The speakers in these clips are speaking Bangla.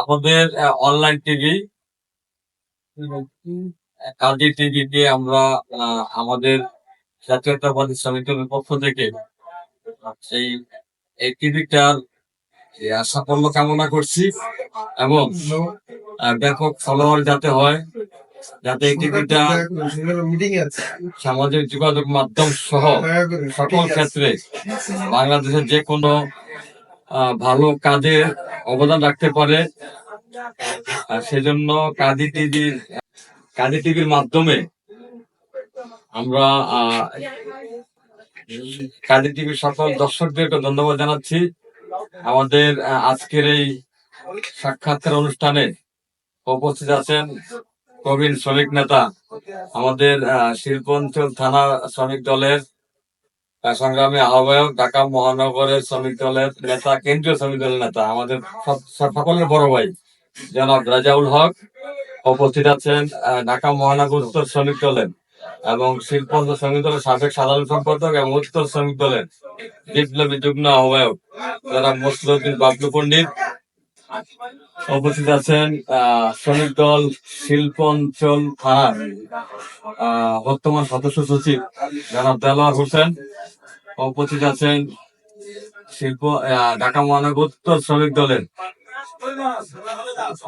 আমাদের অনলাইন টিভি কালজি টিভি দিয়ে আমরা আমাদের জাতীয়তাবাদী দলের পক্ষ থেকে সেই, এই টিভিটার সাফল্য কামনা করছি এবং ব্যাপক ফলোয়ার যাতে হয়, যাতে এই টিভিটা সামাজিক যোগাযোগ মাধ্যম সহ সকল ক্ষেত্রে বাংলাদেশের যে কোনো ভালো কাজে অবদান রাখতে পারে। সেজন্য কাজী টিভির কাজী টিভির মাধ্যমে আমরা কাজী টিভির সকল দর্শকদেরকে ধন্যবাদ জানাচ্ছি। আমাদের আজকের এই সাক্ষাৎকার অনুষ্ঠানে উপস্থিত আছেন প্রবীণ শ্রমিক নেতা আমাদের আহ, শিল্প অঞ্চল থানা শ্রমিক দলের সংগ্রামী আহ্বায়ক ঢাকা মহানগরের শ্রমিক দলের নেতা, কেন্দ্রীয় শ্রমিক দলের নেতা, আমাদের সকলের বড় ভাই, জনাব রাজাউল হক উপস্থিত আছেন ঢাকা মহানগর উত্তর শ্রমিক দলের এবং শিল্প শ্রমিক দলের সাবেক সাধারণ সম্পাদক এবং উত্তর শ্রমিক দলের বিপ্লবী যুগ্ম আহ্বায়ক জনাব মুসলিউদ্দিন বাবলু পণ্ডিত উপস্থিত আছেন শ্রমিক দল শিল্প অঞ্চল থানার বর্তমান সদস্য সচিব জনাব দেলোয়ার হোসেন। উপস্থিত আছেন শিল্প ঢাকা মহানগর শ্রমিক দলের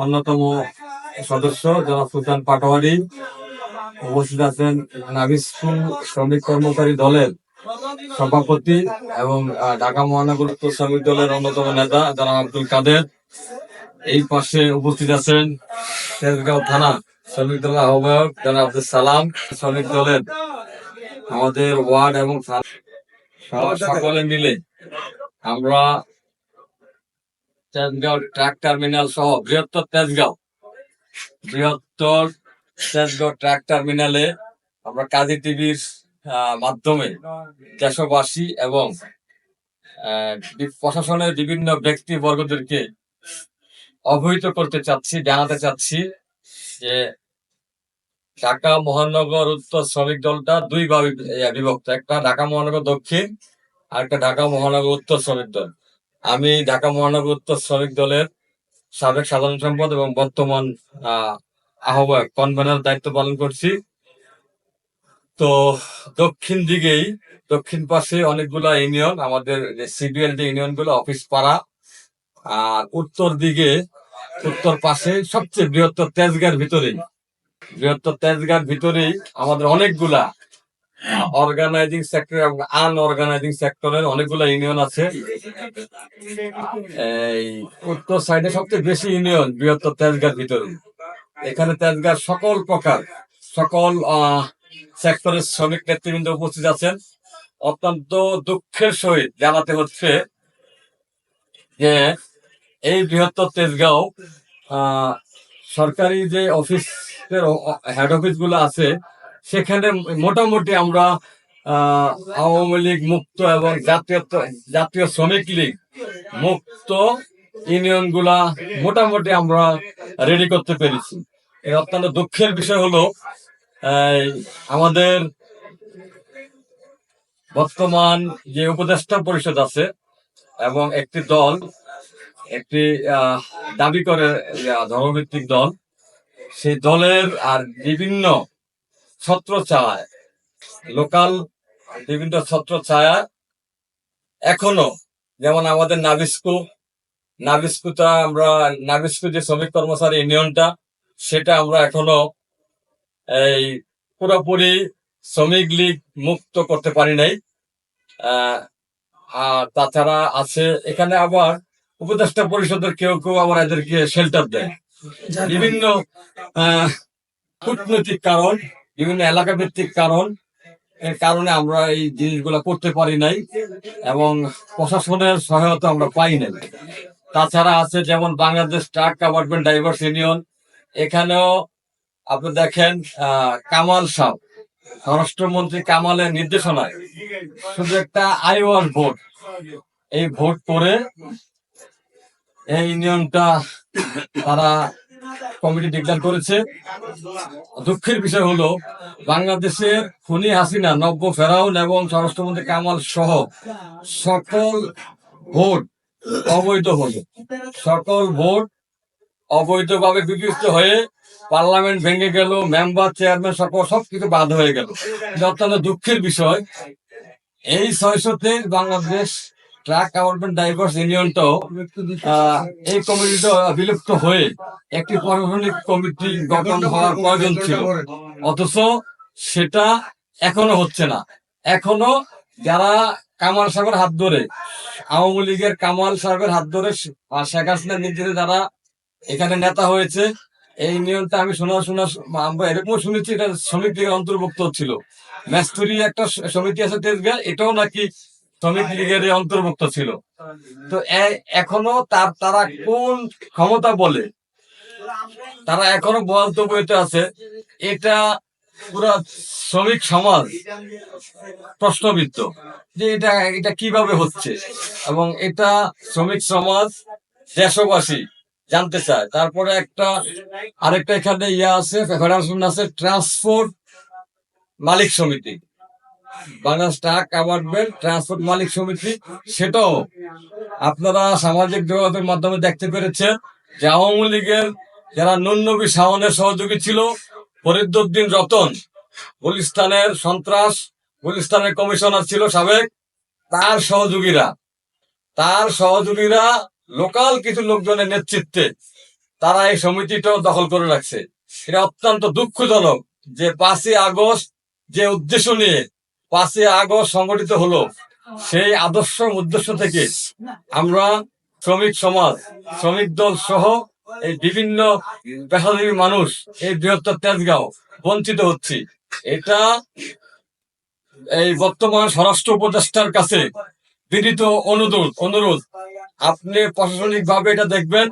অন্যতম সদস্য জনাব সুলতান পাটোয়ারি। উপস্থিত আছেন নাবিস্কুল শ্রমিক কর্মচারী দলের সভাপতি এবং ঢাকা মহানগর শ্রমিক দলের অন্যতম নেতা জনাব আব্দুল কাদের। এই পাশে উপস্থিত আছেন তেজগাঁও থানা শ্রমিক দলের আহ্বায়ক জনাব আব্দুল সালাম। শ্রমিক দলের আমাদের ওয়ার্ড এবং সকলে মিলে আমরা তেজগাঁও ট্রাক টার্মিনাল সহ বৃহত্তর তেজগাঁও বৃহত্তর তেজগাঁও ট্রাক টার্মিনালে আমরা কাজী টিভির মাধ্যমে দেশবাসী এবং প্রশাসনের বিভিন্ন ব্যক্তি বর্গদেরকে অবহিত করতে চাচ্ছি জানাতে চাচ্ছি যে ঢাকা মহানগর উত্তর শ্রমিক দলটা দুই ভাবে বিভক্ত। একটা ঢাকা মহানগর দক্ষিণ আর একটা ঢাকা মহানগর উত্তর শ্রমিক দল। আমি ঢাকা মহানগর উত্তর শ্রমিক দলের সাবেক সাধারণ সম্পদ এবং বর্তমান আহ, আহ্বায়ক কনভেনার দায়িত্ব পালন করছি। তো দক্ষিণ দিকেই দক্ষিণ পাশে অনেকগুলা ইউনিয়ন আমাদের সিবিএল যে ইউনিয়নগুলো অফিস পাড়া। আর উত্তর দিকে উত্তর পাশে সবচেয়ে বৃহত্তর তেজগাঁর ভিতরেই। বৃহত্তর তেজগাঁর ভিতরেই আমাদের অনেকগুলা অর্গানাইজিং সেক্টর এবং আনঅর্গানাইজিং সেক্টরের অনেকগুলা ইউনিয়ন আছে। এই উত্তর সাইডে সবচেয়ে বেশি ইউনিয়ন বৃহত্তর তেজগাঁর ভিতরে এখানে তেজগাঁর সকল প্রকার, সকল সেক্টরের শ্রমিক নেতৃবৃন্দ উপস্থিত আছেন। অত্যন্ত দুঃখের সহিত জানাতে হচ্ছে যে এই বৃহত্তর তেজগাঁও সরকারি যে অফিসের হেড অফিসগুলো আছে। সেখানে মোটামুটি আমরা আওয়ামী লীগ মুক্ত এবং জাতীয় জাতীয় শ্রমিক লীগ মুক্ত ইউনিয়নগুলা মোটামুটি আমরা রেডি করতে পেরেছি। অত্যন্ত দুঃখের বিষয় হলো আমাদের বর্তমান যে উপদেষ্টা পরিষদ আছে এবং একটি দল, একটি দাবি করে ধর্মভিত্তিক দল সেই দলের আর বিভিন্ন ছত্র ছায় লোকাল বিভিন্ন ছত্র ছায়া এখনও, যেমন আমাদের নাবিস্কু নাবিস্কুটা আমরা, নাবিস্কু যে শ্রমিক কর্মচারী ইউনিয়নটা, সেটা আমরা এখনও এই পুরোপুরি শ্রমিক লীগ মুক্ত করতে পারি নাই। আর তাছাড়া আছে এখানে আবার উপদেষ্টা পরিষদের কেউ কেউ আবার এদেরকে শেল্টার দেয়। বিভিন্ন কূটনৈতিক কারণ, বিভিন্ন এলাকা ভিত্তিক কারণ, এর কারণে আমরা এই জিনিসগুলো করতে পারি নাই এবং প্রশাসনের সহায়তা আমরা পাই নাই। তাছাড়া আছে যেমন বাংলাদেশ ট্রাক কাভারমেন্ট ডাইভার্স ইউনিয়ন এখানেও আপনি দেখেন কামাল সাহ, স্বরাষ্ট্রমন্ত্রী কামালের নির্দেশনায় শুধু একটা আইওয়ার ভোট, এই ভোট করে এই ইউনিয়নটা তারা কমিটি ডিক্লেয়ার করেছে। দুঃখের বিষয় হলো, বাংলাদেশের খুনি হাসিনা, নব্য ফেরাউন এবং স্বরাষ্ট্রমন্ত্রী কামাল সহ সকল ভোট অবৈধ হলো সকল ভোট অবৈধভাবে বিকৃত হয়ে পার্লামেন্ট ভেঙে গেল, মেম্বার, চেয়ারম্যান সকল সবকিছু বাদ হয়ে গেল। অত্যন্ত দুঃখের বিষয়। এই ছয়শতে বাংলাদেশ ট্রাক অ্যাওয়ার্ডমেন্ট ডাইভার্স ইউনিয়নটাও এই কমিটিটা বিলুপ্ত হয়ে একটি প্রশাসনিক কমিটি গঠন হওয়ার প্রয়োজন ছিল। অথচ সেটা এখনও হচ্ছে না। এখনও যারা কামাল সাহেবের হাত ধরে, আওয়ামী লীগের কামাল সাহেবের হাত ধরে শেখ হাসিনার নির্দেশে যারা এখানে নেতা হয়েছে, এই নিয়মটা আমি শোনা শোনা আমরা এরকমও শুনেছি, এটা শ্রমিক লীগের অন্তর্ভুক্ত ছিল। ম্যাস্তুরি একটা সমিতি আছে তেজগাঁ এটাও নাকি শ্রমিক লীগের অন্তর্ভুক্ত ছিল। তো এখনও তার তারা কোন ক্ষমতা বলে? তারা এখনও বলতে বইতে আছে। এটা পুরা শ্রমিক সমাজ প্রশ্নবিদ্ধ যে এটা এটা কীভাবে হচ্ছে? এবং এটা শ্রমিক সমাজ দেশবাসী জানতে চায়। তারপরে একটা আরেকটা এখানে ইয়া আছে ফেডারেশন আছে ট্রান্সপোর্ট মালিক সমিতি। বাংলাদেশ ট্রাক অ্যাওয়ার্ডমেন্ট ট্রান্সপোর্ট মালিক সমিতি, সেটাও আপনারা সামাজিক যোগাযোগের মাধ্যমে দেখতে পেরেছেন যে আওয়ামী লীগের যারা নুন্নবী শাওনের সহযোগী ছিল ফরিদুদ্দিন রতন, গুলিস্তানের সন্ত্রাস, গুলিস্তানের কমিশনার ছিল সাবেক, তার সহযোগীরা তার সহযোগীরা লোকাল কিছু লোকজনের নেতৃত্বে তারা এই সমিতিটাও দখল করে রাখছে। এটা অত্যন্ত দুঃখজনক যে পাঁচই আগস্ট যে উদ্দেশ্য নিয়ে পাঁচই আগস্ট সংগঠিত হলো। সেই আদর্শ উদ্দেশ্য থেকে আমরা শ্রমিক সমাজ, শ্রমিক দল সহ এই বিভিন্ন পেশাজীবী মানুষ এই বৃহত্তর তেজগাঁও বঞ্চিত হচ্ছি। এটা এই বর্তমান স্বরাষ্ট্র উপদেষ্টার কাছে বিনীত অনুরোধ অনুরোধ। আপনি প্রশাসনিক ভাবে এটা দেখবেন